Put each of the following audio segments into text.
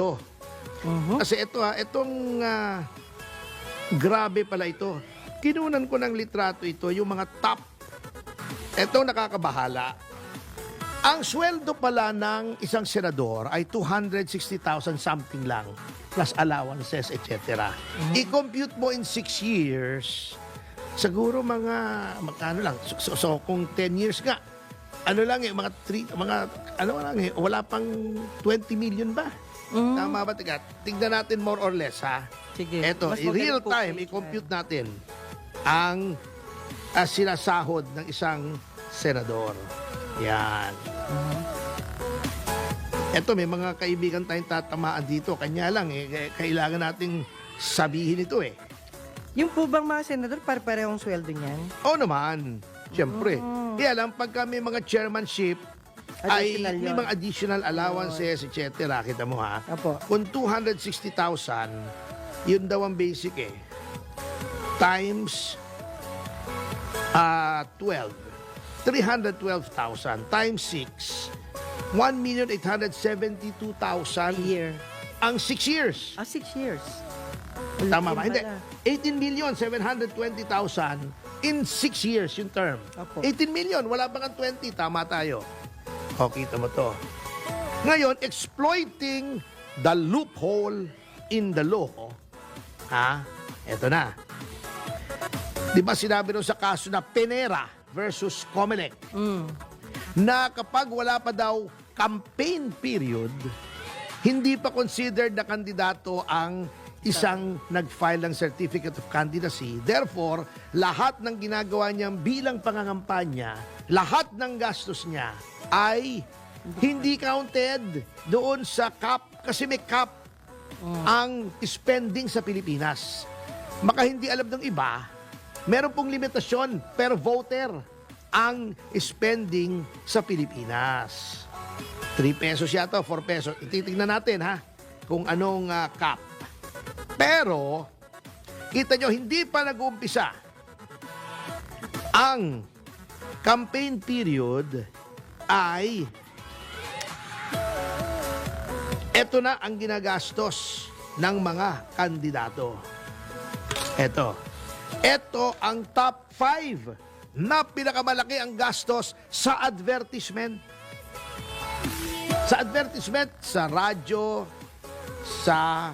ito. Mhm. Kasi ito ha, itong ah, grabe pala ito. Kinunan ko ng litrato ito, yung mga top. Ito nakakabahala. Ang sweldo pala ng isang senador ay 260,000 something lang plus allowances, etc. I-compute mo in 6 years, siguro mga, magkano lang, so, so, so kung 10 years nga, ano lang eh, mga 3, mga, ano lang eh, wala pang 20 million ba? Mhm. Tama ba? Tiga, tignan natin more or less ha. Sige. Ito, Mas real time, i-compute natin ang ah, sinasahod ng isang senador. Yan. Ito, may mga kaibigan tayong tatamaan dito. Kanya lang, eh, kailangan nating sabihin ito eh. Yung po bang mga senador, pare-parehong sweldo niyan? Oo naman, siyempre. Mm. Kaya lang, pagka may mga chairmanship, ay Additional may yun. mga additional allowances, etc. Kita mo ha? Apo. Kung 260,000, yun daw ang basic eh. Times ah 12. 312,000 times 6. 1,872,000 A year. ang 6 years. Ah, six years. Tama ba? Hindi. pala. 18 million 720,000 in 6 years yung term. Apo. 18 million, wala pa kang 20. Tama tayo. O, kita mo to. Ngayon, exploiting the loophole in the law. Ha? Eto na. Di ba sinabi nung sa kaso na Penera versus Comelec Mm. na kapag wala pa daw campaign period, hindi pa considered na kandidato ang isang nag-file ng Certificate of Candidacy. Therefore, lahat ng ginagawa niyang bilang pangangampanya, lahat ng gastos niya ay hindi counted doon sa cap kasi may cap ang spending sa Pilipinas. Maka hindi alam ng iba, meron pong limitasyon per voter ang spending sa Pilipinas. 3 pesos yata, 4 pesos. Titignan natin ha kung anong ah, cap. Pero, kita nyo, hindi pa nag-uumpisa ang campaign period ay eto na ang ginagastos ng mga kandidato. Eto. Eto ang top 5 na pinakamalaki ang gastos sa advertisement. Sa advertisement, sa radyo, sa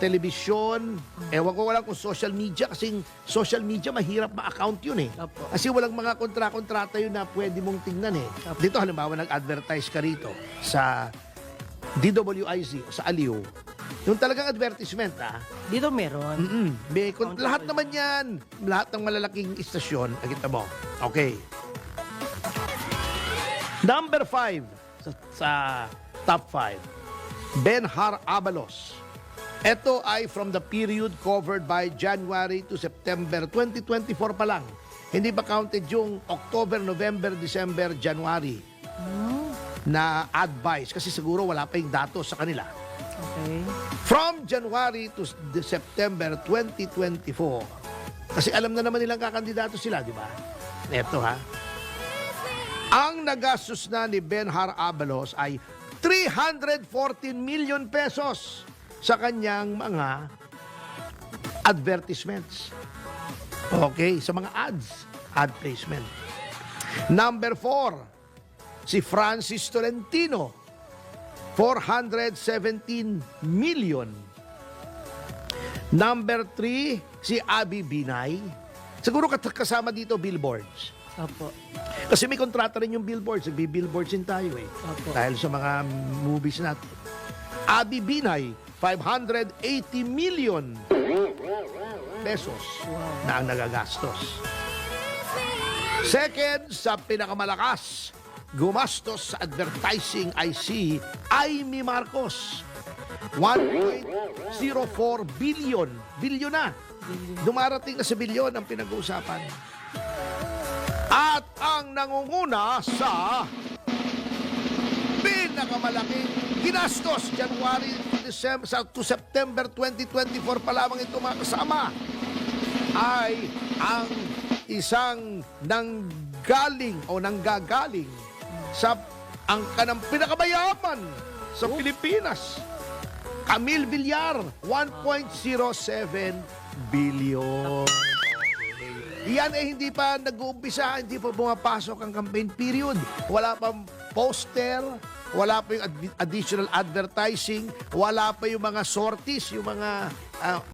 telebisyon, ewan ko walang kung social media kasi social media mahirap ma-account yun eh. Opo. Kasi walang mga kontra-kontrata yun na pwede mong tingnan eh. Opo. Dito halimbawa nag-advertise ka rito sa DWIZ o sa Aliw. Yung talagang advertisement ah. Dito meron. Mm-mm. May, kun- Accountable. lahat naman yan. Lahat ng malalaking istasyon. Nakita mo. Okay. Number five sa, sa top five. Benhar Abalos. Ito ay from the period covered by January to September 2024 pa lang. Hindi pa counted yung October, November, December, January na advice kasi siguro wala pa yung datos sa kanila. Okay. From January to September 2024. Kasi alam na naman nilang kakandidato sila, di ba? Ito ha. Ang nagastos na ni Benhar Abalos ay 314 million pesos sa kanyang mga advertisements. Okay, sa mga ads, ad placement. Number four, si Francis Tolentino, 417 million. Number 3, si Abby Binay. Siguro kasama dito billboards. Opo. Kasi may kontrata rin yung billboards. Nagbi-billboards din tayo eh. Opo. Dahil sa mga movies natin. Abby Binay, 580 million pesos na ang nagagastos. Second, sa pinakamalakas, gumastos sa advertising ay si Amy Marcos. 1.04 billion. Billion na. Dumarating na sa billion ang pinag-uusapan. At ang nangunguna sa pinakamalaking ginastos January December sa to September 2024 pa lamang ito mga kasama ay ang isang nanggaling o nanggagaling sa ang kanang pinakamayaman sa Pilipinas. Camille Villar, 1.07 billion. Yan eh hindi pa nag-uumpisa, hindi pa pumapasok ang campaign period. Wala pang poster, wala pa yung ad- additional advertising, wala pa yung mga sorties, yung mga ah,